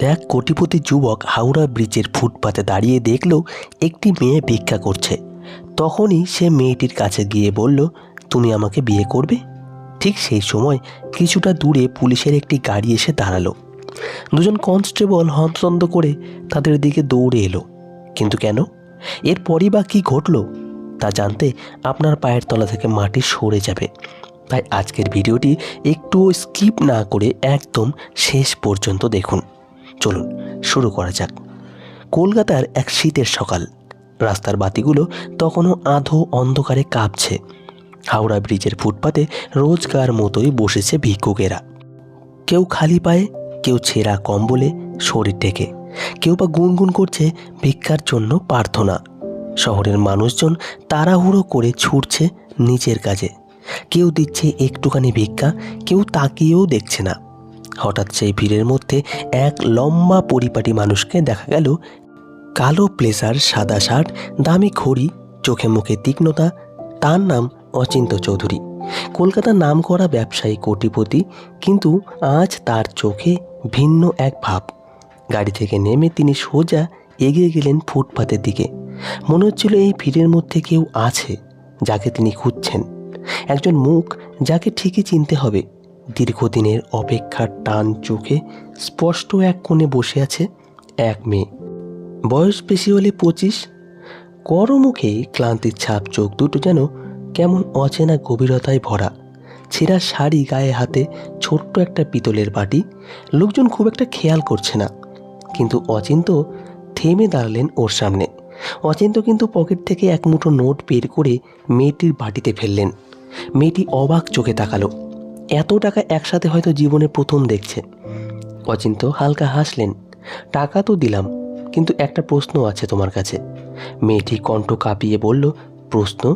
এক কোটিপতি যুবক হাওড়া ব্রিজের ফুটপাতে দাঁড়িয়ে দেখল একটি মেয়ে ভিক্ষা করছে। তখনই সে মেয়েটির কাছে গিয়ে বলল, তুমি আমাকে বিয়ে করবে? ঠিক সেই সময় কিছুটা দূরে পুলিশের একটি গাড়ি এসে দাঁড়াল। দুজন কনস্টেবল হন্তদন্ত করে তাদের দিকে দৌড়ে এলো। কিন্তু কেন? এরপরই বা কী ঘটলো? তা জানতে আপনার পায়ের তলা থেকে মাটি সরে যাবে। তাই আজকের ভিডিওটি একটু স্কিপ না করে একদম শেষ পর্যন্ত দেখুন। চলুন, শুরু করা যাক। কলকাতার এক শীতের সকাল। রাস্তার বাতিগুলো তখনও আধো অন্ধকারে কাঁপছে। হাওড়া ব্রিজের ফুটপাতে রোজকার মতোই বসেছে ভিক্ষুকেরা। কেউ খালি পায়ে, কেউ ছেঁড়া কম্বলে শরীর টেকে কেউ বা গুনগুন করছে ভিক্ষার জন্য প্রার্থনা। শহরের মানুষজন তাড়াহুড়ো করে ছুটছে নিচের কাজে। কেউ দিচ্ছে একটুখানি ভিক্ষা, কেউ তাকিয়েও দেখছে না। হঠাৎ সেই ভিড়ের মধ্যে এক লম্বা পরিপাটি মানুষকে দেখা গেল। কালো প্লেসার, সাদা শার্ট, দামি খড়ি চোখে মুখে তীক্ষ্ণতা, তার নাম অচিন্ত চৌধুরী। কলকাতার নাম করা ব্যবসায়ী কোটিপতি, কিন্তু আজ তার চোখে ভিন্ন এক ভাব। গাড়ি থেকে নেমে তিনি সোজা এগিয়ে গেলেন ফুটপাতের দিকে। মনে হচ্ছিল এই ভিড়ের মধ্যে কেউ আছে, যাকে তিনি খুঁজছেন। একজন মুখ যাকে ঠিকই চিনতে হবে। দীর্ঘদিনের অপেক্ষার টান চোখে স্পষ্ট এক কোণে বসে আছে এক মেয়ে। বয়স বেশি হলে পঁচিশ। করমুখে ক্লান্তির ছাপ চোখ দুটো যেন কেমন অচেনা গভীরতায় ভরা। ছেঁড়া শাড়ি গায়ে হাতে ছোট্ট একটা পিতলের বাটি। লোকজন খুব একটা খেয়াল করছে না। কিন্তু অচিন্ত থেমে দাঁড়ালেন ওর সামনে। অচিন্ত কিন্তু পকেট থেকে এক মুঠো নোট বের করে মেয়েটির বাটিতে ফেললেন। মেয়েটি অবাক চোখে তাকালো। এত টাকা একসাথে হয়তো জীবনে প্রথম দেখছে। অচিন্ত হালকা হাসলেন। টাকা তো দিলাম, কিন্তু একটা প্রশ্ন আছে তোমার কাছে। মেয়েটি কণ্ঠ কাঁপিয়ে বলল, প্রশ্ন?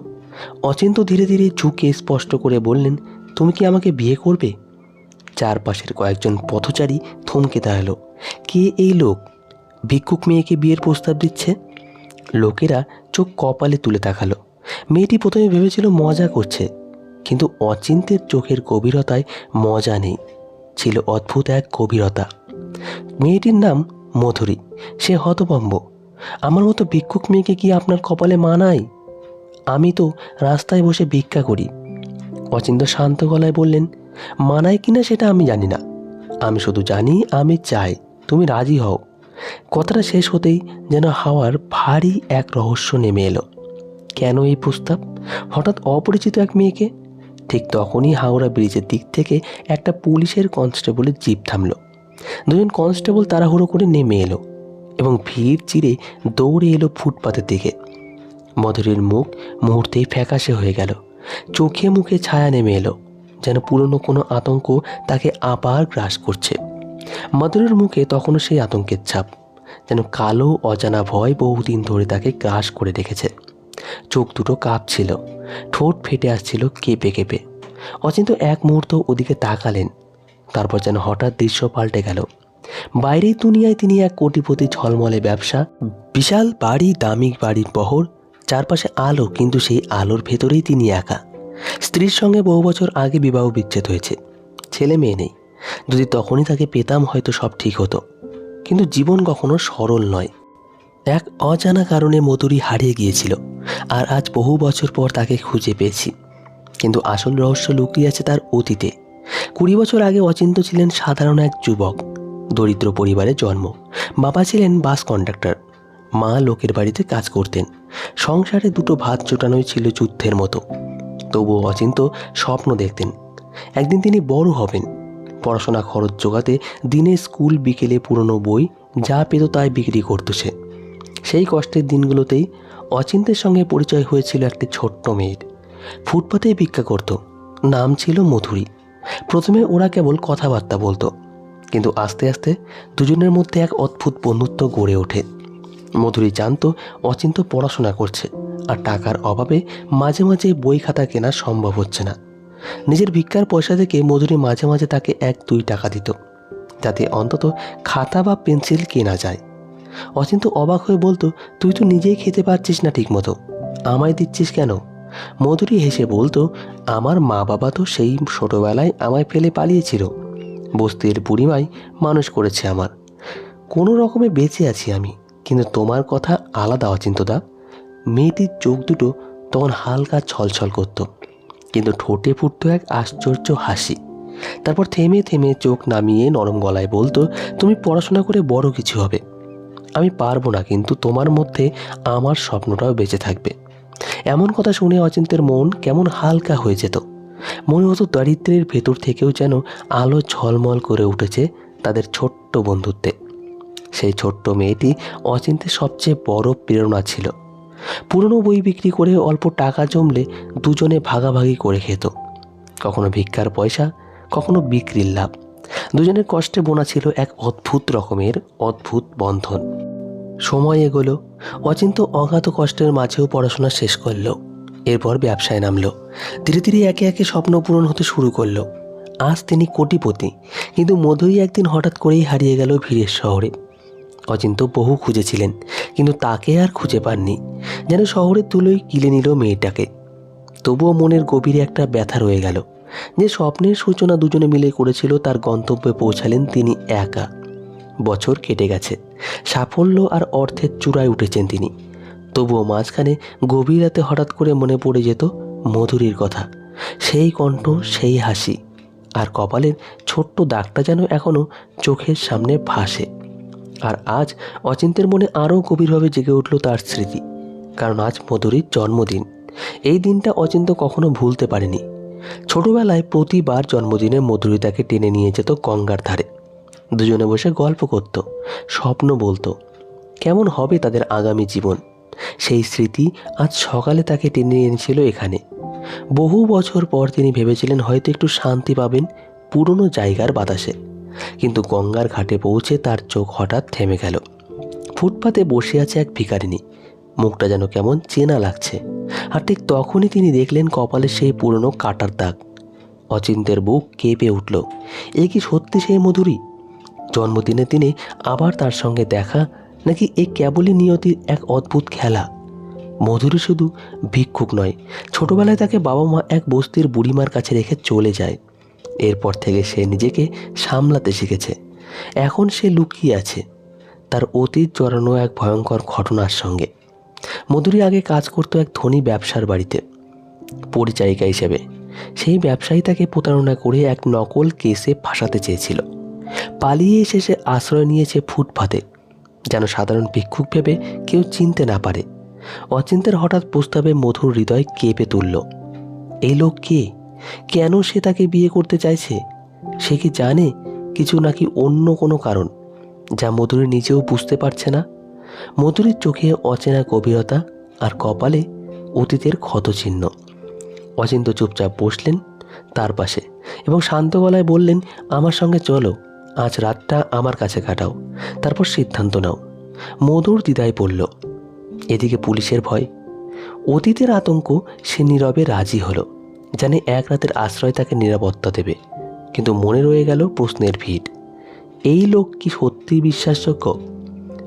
অচিন্ত ধীরে ধীরে ঝুঁকে স্পষ্ট করে বললেন, তুমি কি আমাকে বিয়ে করবে? চারপাশের কয়েকজন পথচারী থমকে দাঁড়াল। কে এই লোক? ভিক্ষুক মেয়েকে বিয়ের প্রস্তাব দিচ্ছে? লোকেরা চোখ কপালে তুলে তাকালো। মেয়েটি প্রথমে ভেবেছিল মজা করছে। কিন্তু অচিন্তের চোখের গভীরতায় মজা নেই। ছিল অদ্ভুত এক গভীরতা। মেয়েটির নাম মধুরী। সে হতভম্ব। আমার মতো ভিক্ষুক মেয়েকে কি আপনার কপালে মানায়? আমি তো রাস্তায় বসে ভিক্ষা করি। অচিন্ত শান্ত গলায় বললেন, মানায় কিনা সেটা আমি জানি না। আমি শুধু জানি আমি চাই, তুমি রাজি হও। কথাটা শেষ হতেই যেন হাওয়ার ভারী এক রহস্য নেমে এলো। কেন এই প্রস্তাব? হঠাৎ অপরিচিত এক মেয়েকে ঠিক তখনই হাওড়া ব্রিজের দিক থেকে একটা পুলিশের কনস্টেবলের জিপ থামলো। দুজন কনস্টেবল তাড়াহুড়ো করে নেমে এলো এবং ভিড় চিরে দৌড়ে এলো ফুটপাতের দিকে। মধুরীর মুখ মুহূর্তেই ফ্যাকাশে হয়ে গেল। চোখে মুখে ছায়া নেমে এলো, যেন পুরনো কোনো আতঙ্ক তাকে আবার গ্রাস করছে। মধুরীর মুখে তখনও সেই আতঙ্কের ছাপ, যেন কালো অজানা ভয় বহুদিন ধরে তাকে গ্রাস করে রেখেছে। চোখ দুটো কাঁপছিল। ঠোঁট ফেটে আসছিল কেঁপে কেঁপে। অচিন্ত এক মুহূর্ত ওদিকে তাকালেন। তারপর যেন হঠাৎ দৃশ্য পাল্টে গেল। বাইরের দুনিয়ায় তিনি এক কোটিপতি ঝলমলে ব্যবসা, বিশাল বাড়ি, দামি বাড়ির বহর, চারপাশে আলো, কিন্তু সেই আলোর ভেতরেই তিনি একা। স্ত্রীর সঙ্গে বহু বছর আগে বিবাহ বিচ্ছেদ হয়েছে। ছেলে মেয়ে নেই। যদি তখনই তাকে পেতাম হয়তো সব ঠিক হতো। কিন্তু জীবন কখনো সরল নয়। এক অজানা কারণে মধুরি হারিয়ে গিয়েছিল, আর আজ বহু বছর পর তাকে খুঁজে পেয়েছি। কিন্তু আসল রহস্য লুকিয়ে আছে তার অতীতে। কুড়ি বছর আগে অচিন্ত ছিলেন সাধারণ এক যুবক। দরিদ্র পরিবারে জন্ম। বাবা ছিলেন বাস কন্ডাক্টর। মা লোকের বাড়িতে কাজ করতেন। সংসারে দুটো ভাত জোটানোই ছিল যুদ্ধের মতো। তবুও অচিন্ত স্বপ্ন দেখতেন। একদিন তিনি বড় হবেন। পড়াশোনা খরচ জোগাতে দিনে স্কুল বিকেলে পুরনো বই যা পেত তাই বিক্রি করত সে সেই কষ্টের দিনগুলোতেই অচিন্তের সঙ্গে পরিচয় হয়েছিল একটি ছোট্ট মেয়ের। ফুটপাতেই ভিক্ষা করত। নাম ছিল মধুরী। প্রথমে ওরা কেবল কথাবার্তা বলতো, কিন্তু আস্তে আস্তে দুজনের মধ্যে এক অদ্ভুত বন্ধুত্ব গড়ে ওঠে। মধুরী জানত অচিন্ত পড়াশোনা করছে, আর টাকার অভাবে মাঝে মাঝে বই খাতা কেনা সম্ভব হচ্ছে না। নিজের ভিক্ষার পয়সা থেকে মধুরী মাঝে মাঝে তাকে এক দুই টাকা দিত, যাতে অন্তত খাতা বা পেন্সিল কেনা যায়। অচিন্ত অবাক হয়ে বলতো, তুই তো নিজেই খেতে পারছিস না ঠিকমতো। আমায় দিচ্ছিস কেন? মধুরী হেসে বলতো, আমার মা বাবা তো সেই ছোটোবেলায় আমায় ফেলে পালিয়েছিল। বস্তির বুড়িমাই মানুষ করেছে আমার। কোনো রকমে বেঁচে আছি আমি, কিন্তু তোমার কথা আলাদা অচিন্তদা মেয়েটির চোখ দুটো তখন হালকা ছলছল করত, কিন্তু ঠোঁটে ফুটতো এক আশ্চর্য হাসি। তারপর থেমে থেমে চোখ নামিয়ে নরম গলায় বলতো, তুমি পড়াশোনা করে বড় কিছু হবে। আমি পারব না, কিন্তু তোমার মধ্যে আমার স্বপ্নটাও বেঁচে থাকবে। এমন কথা শুনে অচিন্তের মন কেমন হালকা হয়ে যেত। মনে হতো দারিদ্রের ভেতর থেকেও যেন আলো ঝলমল করে উঠেছে তাদের ছোট্ট বন্ধুত্বে। সেই ছোট্ট মেয়েটি অচিন্তের সবচেয়ে বড় প্রেরণা ছিল। পুরনো বই বিক্রি করে অল্প টাকা জমলে দুজনে ভাগাভাগি করে খেত। কখনো ভিক্ষার পয়সা, কখনো বিক্রির লাভ। দুজনের কষ্টে বোনা ছিল এক অদ্ভুত রকমের অদ্ভুত বন্ধন। সময় এগোলো, অচিন্ত অগাধ কষ্টের মাঝেও পড়াশোনা শেষ করল। এরপর ব্যবসায় নামলো। ধীরে ধীরে একে একে স্বপ্ন পূরণ হতে শুরু করল। আজ তিনি কোটিপতি, কিন্তু মধুই একদিন হঠাৎ করেই হারিয়ে গেল ভিড়ের শহরে। অচিন্ত বহু খুঁজেছিলেন, কিন্তু তাকে আর খুঁজে পাননি। যেন শহরের তুলোই কিলে নিল মেয়েটাকে। তবুও মনের গভীরে একটা ব্যথা রয়ে গেল। যে স্বপ্নের সূচনা দুজনে মিলে করেছিল, তার গন্তব্যে পৌঁছালেন তিনি একা। বছর কেটে গেছে। সাফল্য আর অর্থের চূড়ায় উঠেছেন তিনি। তবুও মাঝখানে গভীর রাতে হঠাৎ করে মনে পড়ে যেত মধুরীর কথা। সেই কণ্ঠ, সেই হাসি। আর কপালের ছোট্ট দাগটা যেন এখনও চোখের সামনে ভাসে। আর আজ অচিন্তের মনে আরও গভীরভাবে জেগে উঠল তার স্মৃতি। কারণ আজ মধুরীর জন্মদিন। এই দিনটা অচিন্ত কখনো ভুলতে পারেনি। ছোটবেলায় প্রতিবার জন্মদিনে মধুরিতাকে টেনে নিয়ে যেত গঙ্গার ধারে। দুজনে বসে গল্প করত, স্বপ্ন বলতো, কেমন হবে তাদের আগামী জীবন? সেই স্মৃতি আজ সকালে তাকে টেনে এনেছিল এখানে। বহু বছর পর তিনি ভেবেছিলেন হয়তো একটু শান্তি পাবেন পুরনো জায়গার বাতাসে। কিন্তু গঙ্গার ঘাটে পৌঁছে তার চোখ হঠাৎ থেমে গেল। ফুটপাতে বসে আছে এক ভিখারিনী মুখটা যেন কেমন চেনা লাগছে। আর ঠিক তখনই তিনি দেখলেন কপালে সেই পুরনো কাটার দাগ। অচিন্তের বুক কেঁপে উঠল। এ কি সত্যি সেই মধুরী? জন্মদিনে তিনি আবার তার সঙ্গে দেখা নাকি এ কেবলই নিয়তির এক অদ্ভুত খেলা? মধুরী শুধু ভিক্ষুক নয়, ছোটবেলায় তাকে বাবা মা এক বস্তির বুড়িমার কাছে রেখে চলে যায়। এরপর থেকে সে নিজেকে সামলাতে শিখেছে। এখন সে লুকিয়ে আছে। তার অতীত জড়ানো এক ভয়ঙ্কর ঘটনার সঙ্গে। মধুরী আগে কাজ করতো এক ধনী ব্যবসার বাড়িতে পরিচায়িকা হিসেবে। সেই ব্যবসায়ী তাকে প্রতারণা করে এক নকল কেসে ফাঁসাতে চেয়েছিল। পালিয়ে এসে সে আশ্রয় নিয়েছে ফুটপাতে, যেন সাধারণ ভিক্ষুক ভেবে কেউ চিনতে না পারে। অচিন্তের হঠাৎ প্রস্তাবে মধুর হৃদয় কেঁপে তুলল। এই লোক কে? কেন সে তাকে বিয়ে করতে চাইছে? সে কি জানে কিছু নাকি অন্য কোনো কারণ, যা মধুরী নিজেও বুঝতে পারছে না? মধুরীর চোখে অচেনা গভীরতা আর কপালে অতীতের ক্ষতচিহ্ন। অচিন্ত চুপচাপ বসলেন তার পাশে এবং শান্ত গলায় বললেন, আমার সঙ্গে চলো, আজ রাতটা আমার কাছে কাটাও, তারপর সিদ্ধান্ত নাও। মধুর দ্বিধায় পড়ল। এদিকে পুলিশের ভয়। অতীতের আতঙ্ক সে নীরবে রাজি হলো, জানে এক রাতের আশ্রয় তাকে নিরাপত্তা দেবে, কিন্তু মনে রয়ে গেল প্রশ্নের ভিড় এই লোক কি সত্যি বিশ্বাসযোগ্য?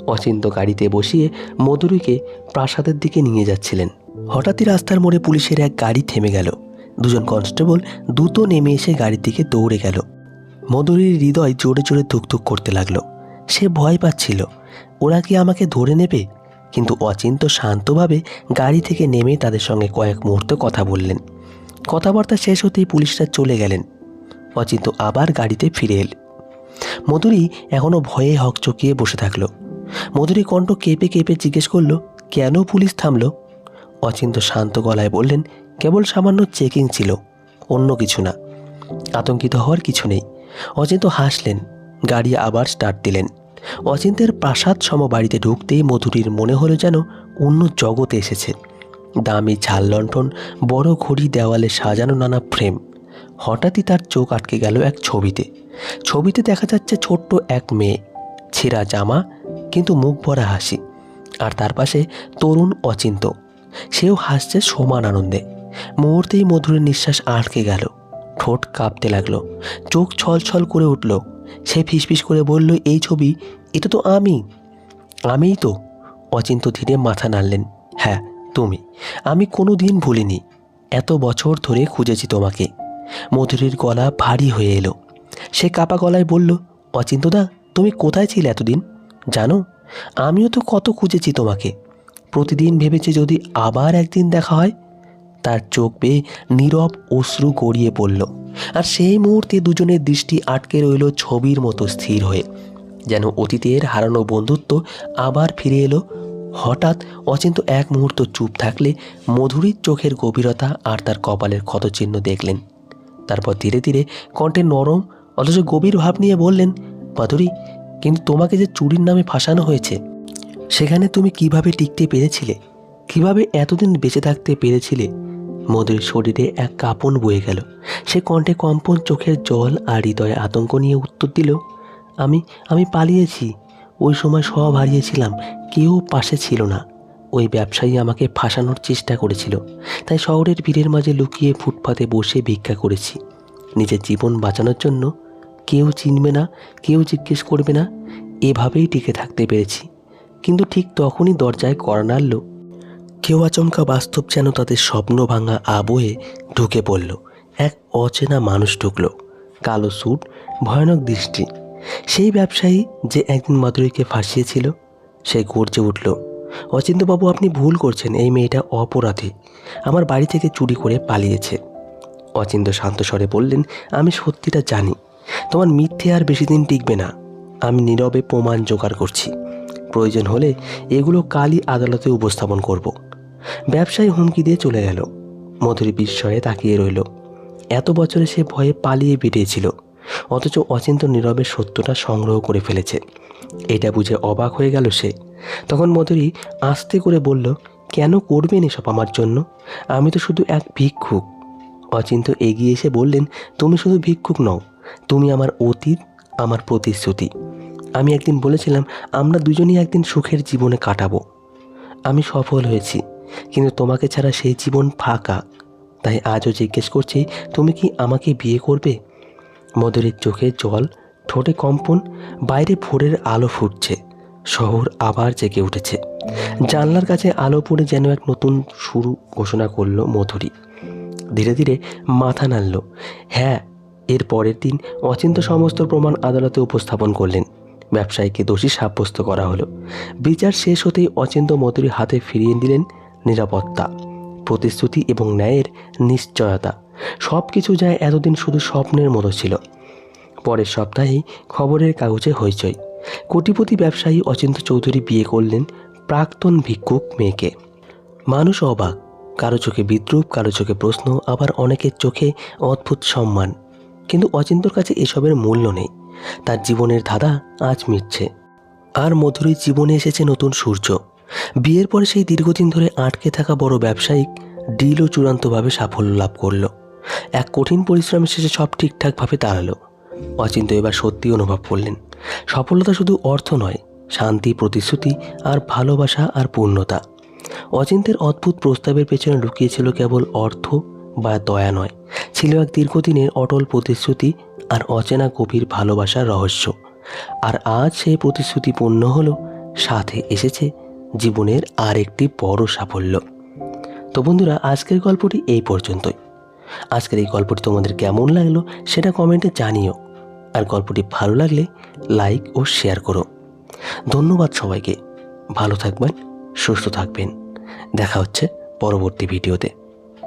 অচিন্ত গাড়িতে বসিয়ে মধুরীকে প্রাসাদের দিকে নিয়ে যাচ্ছিলেন। হঠাৎই রাস্তার মোড়ে পুলিশের এক গাড়ি থেমে গেল। দুজন কনস্টেবল দ্রুত নেমে এসে গাড়ির দিকে দৌড়ে গেল। মধুরীর হৃদয় জোরে জোরে ধুকধুক করতে লাগল। সে ভয় পাচ্ছিল, ওরা কি আমাকে ধরে নেবে? কিন্তু অচিন্ত শান্তভাবে গাড়ি থেকে নেমে তাদের সঙ্গে কয়েক মুহূর্ত কথা বললেন। কথাবার্তা শেষ হতেই পুলিশরা চলে গেলেন। অচিন্ত আবার গাড়িতে ফিরে এল। মধুরী এখনও ভয়ে হকচকিয়ে বসে থাকল। মধুরী কণ্ঠ কেঁপে কেঁপে জিজ্ঞেস করল, কেন পুলিশ থামলো? অচিন্ত শান্ত গলায় বললেন, কেবল সামান্য চেকিং ছিল, অন্য কিছু না। আতঙ্কিত হওয়ার কিছু নেই। অচিন্ত হাসলেন, গাড়ি আবার স্টার্ট দিলেন। অচিন্তের প্রাসাদ সম বাড়িতে ঢুকতেই মধুরীর মনে হলো যেন অন্য জগতে এসেছে। দামি ঝাল লণ্ঠন, বড় ঘড়ি দেওয়ালে সাজানো নানা ফ্রেম হঠাৎই তার চোখ আটকে গেল এক ছবিতে। ছবিতে দেখা যাচ্ছে ছোট্ট এক মেয়ে, ছেঁড়া জামা কিন্তু মুখ ভরা হাসি। আর তার পাশে তরুণ অচিন্ত সেও হাসছে সমান আনন্দে। মুহূর্তেই মধুরের নিঃশ্বাস আটকে গেল। ঠোঁট কাঁপতে লাগল। চোখ ছলছল করে উঠল। সে ফিসফিস করে বলল, এই ছবি, এটা তো আমি। আমিই তো? অচিন্ত ধীরে মাথা নাড়লেন। হ্যাঁ তুমি। আমি কোনো দিন ভুলিনি। এত বছর ধরে খুঁজেছি তোমাকে। মধুরীর গলা ভারী হয়ে এলো। সে কাপা গলায় বলল অচিন্তদা তুমি কোথায় ছিলে এতদিন? জানো, আমিও তো কত খুঁজেছি তোমাকে। প্রতিদিন ভেবেছি যদি আবার একদিন দেখা হয়, তার চোখ বেয়ে নীরব অশ্রু গড়িয়ে পড়ল। আর সেই মুহূর্তে দুজনের দৃষ্টি আটকে রইল ছবির মতো স্থির হয়ে। যেন অতীতের হারানো বন্ধুত্ব আবার ফিরে এলো। হঠাৎ অচিন্ত এক মুহূর্ত চুপ থাকলে মধুরীর চোখের গভীরতা আর তার কপালের ক্ষতচিহ্ন দেখলেন। তারপর ধীরে ধীরে কণ্ঠে নরম, অথচ গভীর ভাব নিয়ে বললেন, মাধুরী কিন্তু তোমাকে যে চুরির নামে ফাঁসানো হয়েছে, সেখানে তুমি কীভাবে টিকতে পেরেছিলে? কীভাবে এতদিন বেঁচে থাকতে পেরেছিলে? মধুর শরীরে এক কাঁপন বয়ে গেল। সে কণ্ঠে কম্পন চোখের জল আর হৃদয়ে আতঙ্ক নিয়ে উত্তর দিল, আমি আমি পালিয়েছি। ওই সময় সব হারিয়েছিলাম। কেউ পাশে ছিল না। ওই ব্যবসায়ী আমাকে ফাঁসানোর চেষ্টা করেছিল। তাই শহরের ভিড়ের মাঝে লুকিয়ে ফুটপাতে বসে ভিক্ষা করেছি। নিজের জীবন বাঁচানোর জন্য কেউ চিনবে না, কেউ জিজ্ঞেস করবে না, এভাবেই টিকে থাকতে পেরেছি। কিন্তু ঠিক তখনই দরজায় কড়া নাড়ল কেউ আচমকা বাস্তব যেন তাদের স্বপ্ন ভাঙা আবহে ঢুকে পড়ল। এক অচেনা মানুষ ঢুকলো। কালো স্যুট, ভয়ানক দৃষ্টি। সেই ব্যবসায়ী যে একদিন মাধুরীকে ফাঁসিয়েছিল, সে গর্জে উঠল অচিন্তবাবু আপনি ভুল করছেন, এই মেয়েটা অপরাধী। আমার বাড়ি থেকে চুরি করে পালিয়েছে। অচিন্ত শান্ত স্বরে বললেন, আমি সত্যিটা জানি। তোমার মিথ্যে আর বেশি দিন টিকবে না। আমি নীরবে প্রমাণ জোগাড় করছি। প্রয়োজন হলে এগুলো কালই আদালতে উপস্থাপন করব। ব্যবসায়ী হুমকি দিয়ে চলে গেল মধুরী বিস্ময়ে তাকিয়ে রইল। এত বছরে সে ভয়ে পালিয়ে বেরিয়েছিল। অথচ অচিন্ত নীরবে সত্যটা সংগ্রহ করে ফেলেছে। এটা বুঝে অবাক হয়ে গেল সে। তখন মধুরী আস্তে করে বলল, কেন করবেন এসব আমার জন্য? আমি তো শুধু এক ভিক্ষুক। অচিন্ত এগিয়ে এসে বললেন, তুমি শুধু ভিক্ষুক নও তুমি আমার অতীত, আমার প্রতিশ্রুতি। আমি একদিন বলেছিলাম, আমরা দুজনেই একদিন সুখের জীবনে কাটাবো। আমি সফল হয়েছি, কিন্তু তোমাকে ছাড়া সেই জীবন ফাঁকা। তাই আজও জিজ্ঞেস করছি, তুমি কি আমাকে বিয়ে করবে? মধুরীর চোখে জল, ঠোঁটে কম্পন, বাইরে ভোরের আলো ফুটছে, শহর আবার জেগে উঠেছে। জানলার কাছে আলো পড়ে যেন এক নতুন শুরু ঘোষণা করল মধুরী। ধীরে ধীরে মাথা নাড়ল হ্যাঁ এর পরের দিন অচিন্ত সমস্ত প্রমাণ আদালতে উপস্থাপন করলেন। ব্যবসায়ীকে দোষী সাব্যস্ত করা হলো। বিচার শেষ হতেই অচিন্ত মধুরী হাতে ফিরিয়ে দিলেন নিরাপত্তা, প্রতিশ্রুতি এবং ন্যায়ের নিশ্চয়তা। সব কিছু যায় এতদিন শুধু স্বপ্নের মতো ছিল। পরের সপ্তাহেই খবরের কাগজে হইচই। কোটিপতি ব্যবসায়ী অচিন্ত চৌধুরী বিয়ে করলেন প্রাক্তন ভিক্ষুক মেয়েকে। মানুষ অবাক, কারও চোখে বিদ্রুপ, কারও চোখে প্রশ্ন, আবার অনেকের চোখে অদ্ভুত সম্মান। কিন্তু অচিন্তর কাছে এসবের মূল্য নেই। তার জীবনের ধাঁধা আজ মিটছে। আর মধুরীর জীবনে এসেছে নতুন সূর্য। বিয়ের পরে সেই দীর্ঘদিন ধরে আটকে থাকা বড় ব্যবসায়িক ডিলও চূড়ান্তভাবে সাফল্য লাভ করল। এক কঠিন পরিশ্রমের শেষে সব ঠিকঠাকভাবে দাঁড়াল। অচিন্ত এবার সত্যি অনুভব করলেন। সফলতা শুধু অর্থ নয়, শান্তি, প্রতিশ্রুতি আর ভালোবাসা আর পূর্ণতা। অচিন্তের অদ্ভুত প্রস্তাবের পেছনে লুকিয়েছিল কেবল অর্থ বা দয়া নয়। ছিল এক দীর্ঘদিনের অটল প্রতিশ্রুতি আর অচেনা গভীর ভালোবাসার রহস্য। আর আজ সেই প্রতিশ্রুতি পূর্ণ হলো, সাথে এসেছে জীবনের আর একটি বড় সাফল্য। তো বন্ধুরা, আজকের গল্পটি এই পর্যন্তই। আজকের এই গল্পটি তোমাদের কেমন লাগল সেটা কমেন্টে জানিও। আর গল্পটি ভালো লাগলে লাইক ও শেয়ার করো। ধন্যবাদ সবাইকে। ভালো থাকবেন, সুস্থ থাকবেন। দেখা হচ্ছে পরবর্তী ভিডিওতে।